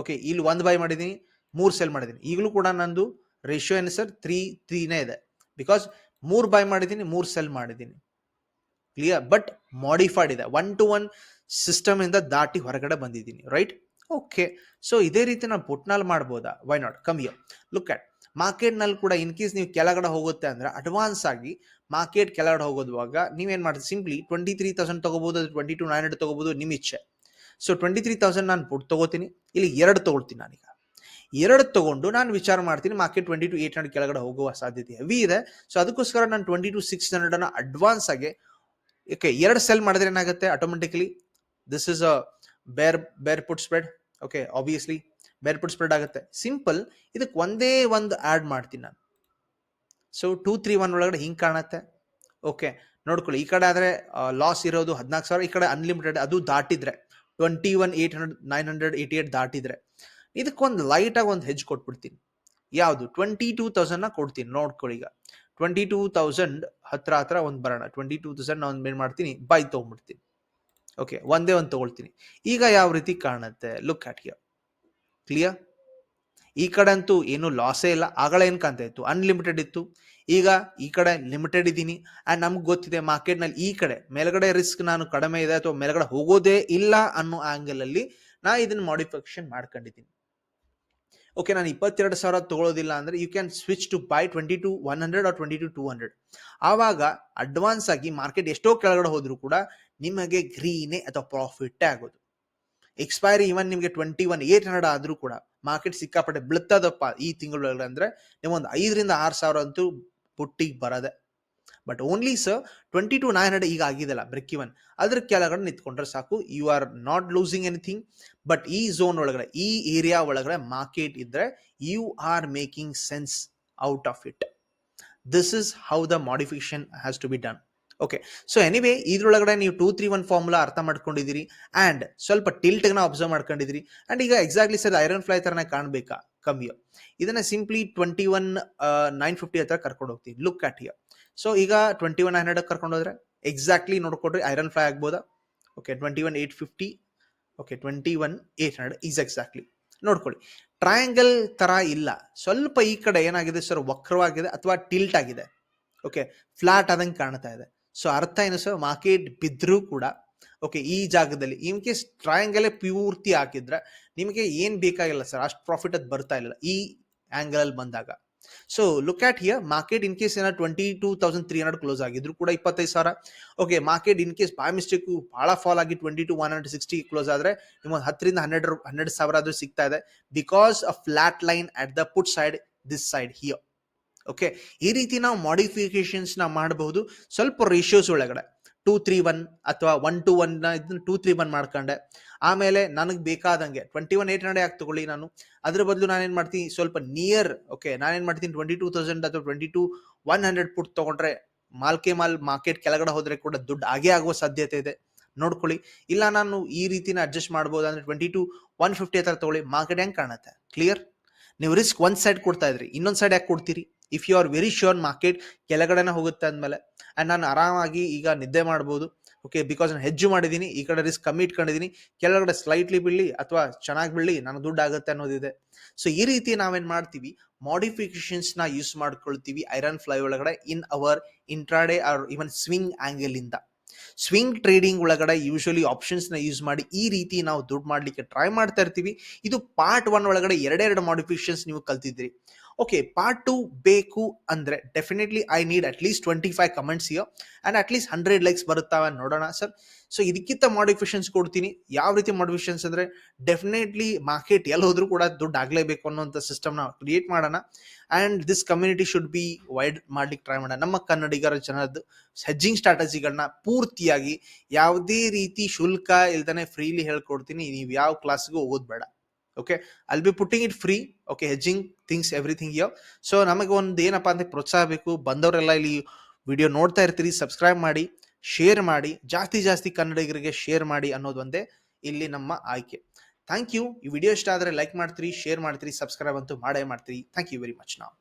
[SPEAKER 1] ಓಕೆ ಇಲ್ಲಿ ಒಂದು ಬೈ ಮಾಡಿದ್ದೀನಿ, ಮೂರು ಸೆಲ್ ಮಾಡಿದ್ದೀನಿ. ಈಗಲೂ ಕೂಡ ನಂದು ರೇಷಿಯೋ ಏನು ಸರ್ ತ್ರೀ ತ್ರೀನೇ ಇದೆ. ಬಿಕಾಸ್ ಮೂರು ಬೈ ಮಾಡಿದ್ದೀನಿ, ಮೂರು ಸೆಲ್ ಮಾಡಿದ್ದೀನಿ. ಕ್ಲಿಯರ್ ಬಟ್ ಮಾಡಿಫೈಡ್ ಇದೆ. ಒನ್ ಟು ಒನ್ ಸಿಸ್ಟಮ್ ಇಂದ ದಾಟಿ ಹೊರಗಡೆ ಬಂದಿದ್ದೀನಿ. ರೈಟ್ ಓಕೆ ಸೊ ಇದೇ ರೀತಿ ನಾನು ಪುಟ್ನಲ್ಲಿ ಮಾಡ್ಬೋದಾ? ವೈ ನಾಟ್ ಕಮ್ಮಿಯೋ ಲುಕ್ ಅಟ್ ಮಾರ್ಕೆಟ್ನಲ್ಲಿ ಕೂಡ ಇನ್ ಕೇಸ್ ನೀವು ಕೆಳಗಡೆ ಹೋಗುತ್ತೆ ಅಂದರೆ ಅಡ್ವಾನ್ಸ್ ಆಗಿ ಮಾರ್ಕೆಟ್ ಕೆಳಗಡೆ ಹೋಗೋದುವಾಗ ನೀವೇನು ಮಾಡ್ತೀವಿ ಸಿಂಪ್ಲಿ ಟ್ವೆಂಟಿ ತ್ರೀ ತೌಸಂಡ್ ತಗೋಬೋದು ಟ್ವೆಂಟಿ ಟು ನೈನ್ ಹಂಡ್ರೆಡ್ ತೊಗೋಬೋದು ನಿಮ್ಮ ಇಚ್ಛೆ. ಸೊ ಟ್ವೆಂಟಿ ತ್ರೀ ತೌಸಂಡ್ ನಾನು ಪುಟ್ ತಗೋತೀನಿ. ಇಲ್ಲಿ ಎರಡು ತೊಗೊಳ್ತೀನಿ ನಾನೀಗ. ಎರಡು ತಗೊಂಡು ನಾನು ವಿಚಾರ ಮಾಡ್ತೀನಿ market twenty two eight hundred ಕೆಳಗಡೆ ಹೋಗುವ ಸಾಧ್ಯತೆ ಹೆವಿ ಇದೆ. ಸೊ ಅದಕ್ಕೋಸ್ಕರ ನಾನು twenty two six hundred advance ಆಗಿ ಓಕೆ ಎರಡು ಸೆಲ್ ಮಾಡಿದ್ರೆ ಏನಾಗುತ್ತೆ automatically this is a bear bear put spread okay obviously bear put spread ಆಗುತ್ತೆ. ಸಿಂಪಲ್ ಇದಕ್ಕೆ ಒಂದೇ ಒಂದು ಆ್ಯಡ್ ಮಾಡ್ತೀನಿ ನಾನು. ಸೊ ಟೂ ತ್ರೀ ಒನ್ ಒಳಗಡೆ ಹಿಂಗೆ ಕಾಣುತ್ತೆ. ಓಕೆ ನೋಡ್ಕೊಳ್ಳಿ, ಈ ಕಡೆ ಆದರೆ ಲಾಸ್ ಇರೋದು ಹದಿನಾಲ್ಕು ಸಾವಿರ, ಈ ಕಡೆ ಅನ್ಲಿಮಿಟೆಡ್ ಅದು ದಾಟಿದ್ರೆ twenty one eight hundred nine hundred eighty eight ದಾಟಿದ್ರೆ ಇದಕ್ಕೊಂದು ಲೈಟಾಗಿ ಒಂದು ಹೆಜ್ ಕೊಟ್ಬಿಡ್ತೀನಿ. ಯಾವುದು? ಟ್ವೆಂಟಿ ಟೂ ತೌಸಂಡ್ನ ಕೊಡ್ತೀನಿ, ನೋಡ್ಕೊಳ್ಳಿ ಈಗ. ಟ್ವೆಂಟಿ ಟೂ ತೌಸಂಡ್ ಹತ್ರ ಹತ್ರ ಒಂದು ಬರೋಣ. ಟ್ವೆಂಟಿ ಟೂ ತೌಸಂಡ್ ನಾನು ಏನು ಮಾಡ್ತೀನಿ ಬೈ ತೊಗೊಂಡ್ಬಿಡ್ತೀನಿ. ಓಕೆ ಒಂದೇ ಒಂದು ತಗೊಳ್ತೀನಿ. ಈಗ ಯಾವ ರೀತಿ ಕಾಣುತ್ತೆ? ಲುಕ್ ಆಟ್ ಹಿಯರ್ ಕ್ಲಿಯರ್ ಈ ಕಡೆ ಅಂತೂ ಏನು ಲಾಸೇ ಇಲ್ಲ. ಆಗಲೇ ಏನು ಕಾಣ್ತಾ ಇತ್ತು? ಅನ್ಲಿಮಿಟೆಡ್ ಇತ್ತು. ಈಗ ಈ ಕಡೆ ಲಿಮಿಟೆಡ್ ಇದ್ದೀನಿ. ಆ್ಯಂಡ್ ನಮ್ಗೆ ಗೊತ್ತಿದೆ ಮಾರ್ಕೆಟ್ನಲ್ಲಿ ಈ ಕಡೆ ಮೇಲ್ಗಡೆ ರಿಸ್ಕ್ ನಾನು ಕಡಿಮೆ ಇದೆ ಅಥವಾ ಮೇಲ್ಗಡೆ ಹೋಗೋದೇ ಇಲ್ಲ ಅನ್ನೋ ಆ್ಯಂಗಲಲ್ಲಿ ನಾ ಇದನ್ನು ಮಾಡಿಫಿಕೇಶನ್ ಮಾಡ್ಕೊಂಡಿದ್ದೀನಿ. ಓಕೆ ನಾನು ಇಪ್ಪತ್ತೆರಡು ಸಾವಿರ ತೊಗೊಳೋದಿಲ್ಲ ಅಂದರೆ you can switch to buy twenty two one hundred or twenty two two hundred ಆವಾಗ ಅಡ್ವಾನ್ಸ್ ಆಗಿ ಮಾರ್ಕೆಟ್ ಎಷ್ಟೋ ಕೆಳಗಡೆ ಹೋದರೂ ಕೂಡ ನಿಮಗೆ ಗ್ರೀನೇ ಅಥವಾ ಪ್ರಾಫಿಟ್ ಆಗೋದು. ಎಕ್ಸ್ಪೈರಿ ಇವನ್ ನಿಮಗೆ ಟ್ವೆಂಟಿ ಒನ್ ಏಟ್ ಹಂಡ್ರೆಡ್ ಆದರೂ ಕೂಡ ಮಾರ್ಕೆಟ್ ಸಿಕ್ಕಾಪಟ್ಟೆ ಬೀಳ್ತದಪ್ಪ ಈ ತಿಂಗಳೊಳಗಡೆ ಅಂದರೆ ನಿಮ್ಮೊಂದು ಐದರಿಂದ ಆರು ಸಾವಿರ ಅಂತೂ ಪುಟ್ಟಿಗೆ ಬರದೆ. But only sir twenty two nine hundred ಈಗ ಆಗಿದೆಲ್ಲ ಬ್ರೆಕ್ ಇವನ್ ಅದ್ರ ಕೆಳಗಡೆ ನಿಂತ್ಕೊಂಡ್ರೆ ಸಾಕು. You are not losing anything but ಈ ಝೋನ್ ಒಳಗಡೆ, ಈ ಏರಿಯಾ ಒಳಗಡೆ ಮಾರ್ಕೆಟ್ ಇದ್ರೆ you are making sense out of it this is how the modification has to be done okay so anyway ಇದ್ರೊಳಗಡೆ ನೀವು ಟೂ ತ್ರೀ ಒನ್ ಫಾರ್ಮುಲಾ ಅರ್ಥ ಮಾಡ್ಕೊಂಡಿದ್ದೀರಿ. And ಸ್ವಲ್ಪ ಟಿಲ್ಟ್ನ ಅಬ್ಸರ್ವ್ ಮಾಡ್ಕೊಂಡಿದ್ದೀರಿ. ಆ್ಯಂಡ್ ಈಗ ಎಕ್ಸಾಕ್ಟ್ಲಿ ಸರ್ ಐರನ್ ಫ್ಲೈ ಥರನೇ ಕಾಣಬೇಕಾ? ಕಮ್ಮಿಯೋ ಇದನ್ನ simply twenty one nine fifty ಹತ್ರ ಕರ್ಕೊಂಡು ಹೋಗ್ತೀವಿ ಲುಕ್ ಅಟ್ ಹಿಯರ್ ಸೊ ಈಗ ಟ್ವೆಂಟಿ ಒನ್ ಹಂಡ್ರೆಡ್ ಕರ್ಕೊಂಡು ಹೋದ್ರೆ ಎಕ್ಸಾಕ್ಟ್ಲಿ ನೋಡ್ಕೊಡ್ರಿ ಐರನ್ ಫ್ಲೈ ಆಗ್ಬೋದಾ? Okay twenty one eight fifty okay twenty one eight hundred is exactly ನೋಡ್ಕೊಳ್ಳಿ. ಟ್ರಯಾಂಗಲ್ ತರ ಇಲ್ಲ. ಸ್ವಲ್ಪ ಈ ಕಡೆ ಏನಾಗಿದೆ ಸರ್ ವಕ್ರವಾಗಿದೆ ಅಥವಾ ಟಿಲ್ಟ್ ಆಗಿದೆ. ಓಕೆ ಫ್ಲಾಟ್ ಆದಂಗೆ ಕಾಣ್ತಾ ಇದೆ. ಸೊ ಅರ್ಥ ಏನು? ಸರ್ ಮಾರ್ಕೆಟ್ ಬಿದ್ದರೂ ಕೂಡ ಓಕೆ ಈ ಜಾಗದಲ್ಲಿ ಇನ್ ಕೇಸ್ ಟ್ರಯಾಂಗಲೇ ಪೂರ್ತಿ ಹಾಕಿದ್ರೆ, ನಿಮಗೆ ಏನ್ ಬೇಕಾಗಿಲ್ಲ ಸರ್ ಅಷ್ಟು ಪ್ರಾಫಿಟ್ ಅದು ಬರ್ತಾ ಇಲ್ಲ ಈ ಆಂಗಲ್ ಅಲ್ಲಿ ಬಂದಾಗ. So look at here market in case ಏನೋ twenty two thousand three hundred close ಆಗಿದ್ರು ಕೂಡ ಇಪ್ಪತ್ತೈದು ಸಾವಿರ. Okay market in case by mistake ಭಾಳ ಫಾಲ್ ಆಗಿ twenty two one hundred sixty close ಆದ್ರೆ ನಿಮಗೆ ಹತ್ತರಿಂದ ಹನ್ನೆರಡು ಹನ್ನೆರಡು ಸಾವಿರ ಆದ್ರೂ ಸಿಗ್ತಾ ಇದೆ because a flat line at the put side this side here okay ಈ ರೀತಿ ನಾವು ಮಾಡಿಫಿಕೇಶನ್ಸ್ನ ಮಾಡಬಹುದು. ಸ್ವಲ್ಪ ರೇಷಿಯೋಸ್ ಒಳಗಡೆ. ಟೂ ತ್ರೀ ಒನ್ ಅಥವಾ ಒನ್ ಟು ಒನ್ ಇದನ್ನ ಟೂ ತ್ರೀ ಒನ್ ಮಾಡ್ಕೊಂಡೆ. ಆಮೇಲೆ ನನಗೆ ಬೇಕಾದಂಗೆ ಟ್ವೆಂಟಿ ಒನ್ ಏಟ್ ಹಂಡ್ರೆಡ್ ಯಾಕೆ ತಗೊಳ್ಳಿ ನಾನು. ಅದ್ರ ಬದಲು ನಾನೇನು ಮಾಡ್ತೀನಿ? ಸ್ವಲ್ಪ ನಿಯರ್ ಓಕೆ ನಾನೇನು ಮಾಡ್ತೀನಿ? ಟ್ವೆಂಟಿ ಟೂ ತೌಸಂಡ್ ಅಥವಾ twenty two one hundred put ತಗೊಂಡ್ರೆ ಮಾಲ್ಕೆ ಮಾಲ್ ಮಾರ್ಕೆಟ್ ಕೆಳಗಡೆ ಹೋದರೆ ಕೂಡ ದುಡ್ಡು ಆಗೇ ಆಗುವ ಸಾಧ್ಯತೆ ಇದೆ. ನೋಡ್ಕೊಳ್ಳಿ. ಇಲ್ಲ ನಾನು ಈ ರೀತಿನ ಅಡ್ಜಸ್ಟ್ ಮಾಡ್ಬೋದು ಅಂದ್ರೆ ಟ್ವೆಂಟಿ ಟು ಒನ್ ಫಿಫ್ಟಿ ಹತ್ರ ತಗೊಳ್ಳಿ. ಮಾರ್ಕೆಟ್ ಹೆಂಗೆ ಕಾಣುತ್ತೆ? ಕ್ಲಿಯರ್ ನೀವು ರಿಸ್ಕ್ ಒಂದು ಸೈಡ್ ಕೊಡ್ತಾ ಇದ್ರಿ, ಇನ್ನೊಂದು ಸೈಡ್ ಯಾಕೆ ಕೊಡ್ತೀರಿ? If you are very sure market ಕೆಳಗಡೆನೆ ಹೋಗುತ್ತೆ ಅಂದಮೇಲೆ ಆ್ಯಂಡ್ ನಾನು ಆರಾಮಾಗಿ ಈಗ ನಿದ್ದೆ ಮಾಡ್ಬೋದು. ಓಕೆ ಬಿಕಾಸ್ ನಾನು ಹೆಜ್ಜು ಮಾಡಿದ್ದೀನಿ ಈ ಕಡೆ ರಿಸ್ಕ್ ಕಮ್ಮಿ ಇಟ್ಕೊಂಡಿದ್ದೀನಿ ಕೆಳಗಡೆ ಸ್ಲೈಟ್ಲಿ ಬೀಳಿ ಅಥವಾ ಚೆನ್ನಾಗಿ ಬೀಳಿ ನನಗೆ ದುಡ್ಡು ಆಗುತ್ತೆ ಅನ್ನೋದಿದೆ. ಸೊ ಈ ರೀತಿ ನಾವೇನು ಮಾಡ್ತೀವಿ? ಮಾಡಿಫಿಕೇಶನ್ಸ್ನ ಯೂಸ್ ಮಾಡ್ಕೊಳ್ತೀವಿ ಐರನ್ ಫ್ಲೈ ಒಳಗಡೆ in our intraday or even swing ಆ್ಯಂಗಲಿಂದ swing trading ಒಳಗಡೆ ಯೂಶಲಿ ಆಪ್ಷನ್ಸ್ನ ಯೂಸ್ ಮಾಡಿ ಈ ರೀತಿ ನಾವು ದುಡ್ಡು ಮಾಡಲಿಕ್ಕೆ ಟ್ರೈ ಮಾಡ್ತಾ ಇರ್ತೀವಿ. ಇದು ಪಾರ್ಟ್ ಒನ್ ಒಳಗಡೆ ಎರಡೆರಡು ಮಾಡಿಫಿಕೇಶನ್ಸ್ ನೀವು ಕಲ್ತಿದ್ರಿ ಓಕೆ ಪಾರ್ಟ್ ಟು ಬೇಕು ಅಂದ್ರೆ definitely I need at least twenty five comments ಇಯೋ and at least hundred likes ಬರುತ್ತಾವೆ ನೋಡೋಣ ಸರ್ ಸೊ ಇದಕ್ಕಿಂತ ಮಾಡಿಫಿಕೇಶನ್ಸ್ ಕೊಡ್ತೀನಿ. ಯಾವ ರೀತಿ ಮಾಡಿಫಿಕೇಶನ್ಸ್ ಅಂದರೆ ಡೆಫಿನೆಟ್ಲಿ ಮಾರ್ಕೆಟ್ ಎಲ್ಲಿ ಹೋದರೂ ಕೂಡ ದುಡ್ಡು ಆಗಲೇಬೇಕು ಅನ್ನೋಂಥ ಸಿಸ್ಟಮ್ ನಾವು ಕ್ರಿಯೇಟ್ ಮಾಡೋಣ. And this community should be wide ಮಾಡ್ಲಿಕ್ಕೆ ಟ್ರೈ ಮಾಡೋಣ. ನಮ್ಮ ಕನ್ನಡಿಗರ ಜನರದ್ದು ಹೆಜ್ಜಿಂಗ್ ಸ್ಟ್ರಾಟಜಿಗಳನ್ನ ಪೂರ್ತಿಯಾಗಿ ಯಾವುದೇ ರೀತಿ ಶುಲ್ಕ ಇಲ್ದೇ ಫ್ರೀಲಿ ಹೇಳ್ಕೊಡ್ತೀನಿ. ನೀವು ಯಾವ ಕ್ಲಾಸ್ಗೂ ಹೋಗೋದು ಬೇಡ okay all be putting it free okay hedging things everything yo so ನಮಗೆ ಒಂದು ಏನಪ್ಪ ಅಂತ ಪ್ರೋತ್ಸಾಹ ಬೇಕು. ಬಂದವರೆಲ್ಲ ಇಲ್ಲಿ ವಿಡಿಯೋ ನೋಡ್ತಾ ಇರ್ತೀರಿ. ಸಬ್ಸ್ಕ್ರೈಬ್ ಮಾಡಿ ಶೇರ್ ಮಾಡಿ, ಜಾಸ್ತಿ ಜಾಸ್ತಿ ಕನ್ನಡಿಗರಿಗೆ ಶೇರ್ ಮಾಡಿ ಅನ್ನೋದು ಒಂದೇ ಇಲ್ಲಿ ನಮ್ಮ ಆಯ್ಕೆ. ಥ್ಯಾಂಕ್ ಯು ಈ ವಿಡಿಯೋ ಇಷ್ಟ ಆದರೆ ಲೈಕ್ ಮಾಡ್ತೀರಿ ಶೇರ್ ಮಾಡ್ತೀರಿ ಸಬ್ಸ್ಕ್ರೈಬ್ ಅಂತೂ ಮಾಡೇ ಮಾಡ್ತೀರಿ. ಥ್ಯಾಂಕ್ ಯು ವೆರಿ ಮಚ್ ನಾವು